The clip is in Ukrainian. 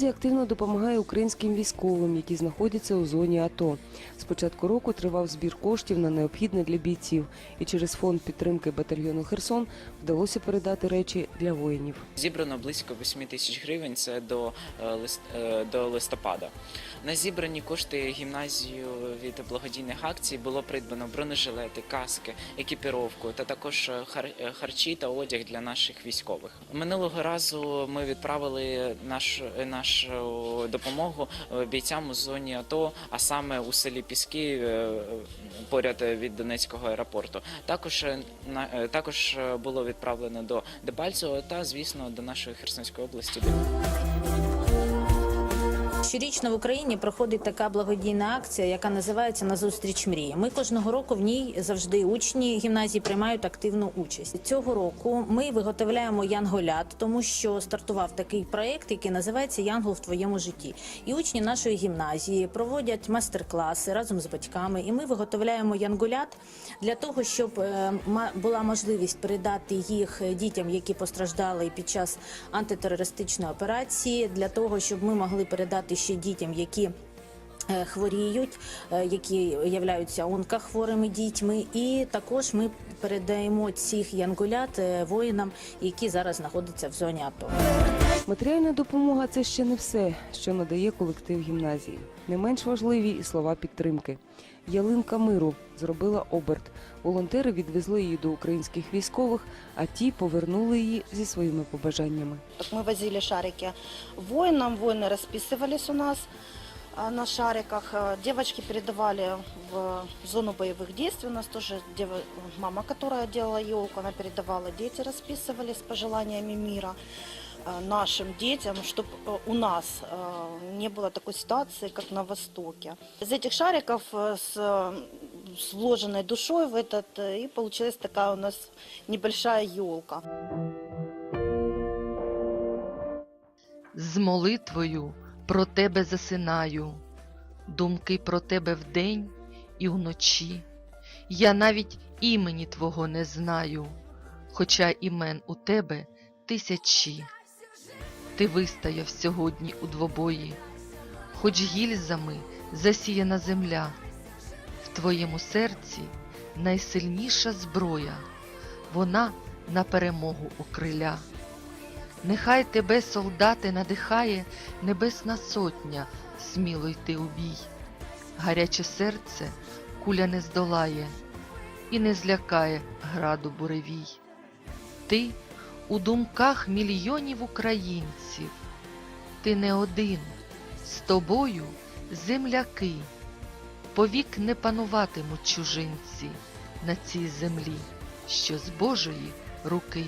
Гімназія активно допомагає українським військовим, які знаходяться у зоні АТО. З початку року тривав збір коштів на необхідне для бійців, і через фонд підтримки батальйону Херсон вдалося передати речі для воїнів. Зібрано близько 8 тисяч гривень. Це до, е, лист- е, до листопада. На зібрані кошти гімназію від благодійних акцій було придбано бронежилети, каски, екіпіровку та також е, харчі та одяг для наших військових. Минулого разу ми відправили наш наш, нашу допомогу е, бійцям у зоні АТО, а саме у селі Піски е, поряд від Донецького аеропорту. Також е, е, також е, було відправлено до Дебальцевого та, звісно, до нашої Херсонської області. Щорічно в Україні проходить така благодійна акція, яка називається Назустріч мрії. Ми кожного року в ній завжди учні гімназії приймають активну участь. Цього року ми виготовляємо янголят, тому що стартував такий проект, який називається Янгол в твоєму житті. І учні нашої гімназії проводять майстер-класи разом з батьками. І ми виготовляємо янголят для того, щоб е, була можливість передати їх дітям, які постраждали під час антитерористичної операції, для того, щоб ми могли передати ще дітям, які е, Хворіють, е, які являються онкохворими дітьми, і також ми передаємо цих янголят е, воїнам, які зараз знаходяться в зоні АТО. Матеріальна допомога це ще не все, що надає колектив гімназії. Не менш важливі і слова підтримки. Ялинка миру зробила оберт. Волонтери відвезли її до українських військових, а ті повернули її зі своїми побажаннями. Так Мы возили шарики воинам, воины расписывались у нас а, на шариках. А, Девочки передавали в зону боевых действий. У нас тоже дева- мама, которая делала елку, она передавала, дети расписывались с пожеланиями мира а, нашим детям, чтобы у нас а, не было такой ситуации, как на Востоке. Из этих шариков э, с, э, с вложенной душой в этот, э, и получилась такая у нас небольшая елка. З молитвою про тебе засинаю, думки про тебе вдень і вночі. Я навіть імені Твого не знаю, хоча імен у тебе тисячі. Ти вистояв сьогодні у двобої, хоч гільзами засіяна земля, в твоєму серці найсильніша зброя, вона на перемогу окриля. Нехай тебе, солдати, надихає небесна сотня, сміло йти у бій. Гаряче серце куля не здолає і не злякає граду буревій. Ти у думках мільйонів українців, ти не один, з тобою земляки, повік не пануватимуть чужинці на цій землі, що з Божої руки.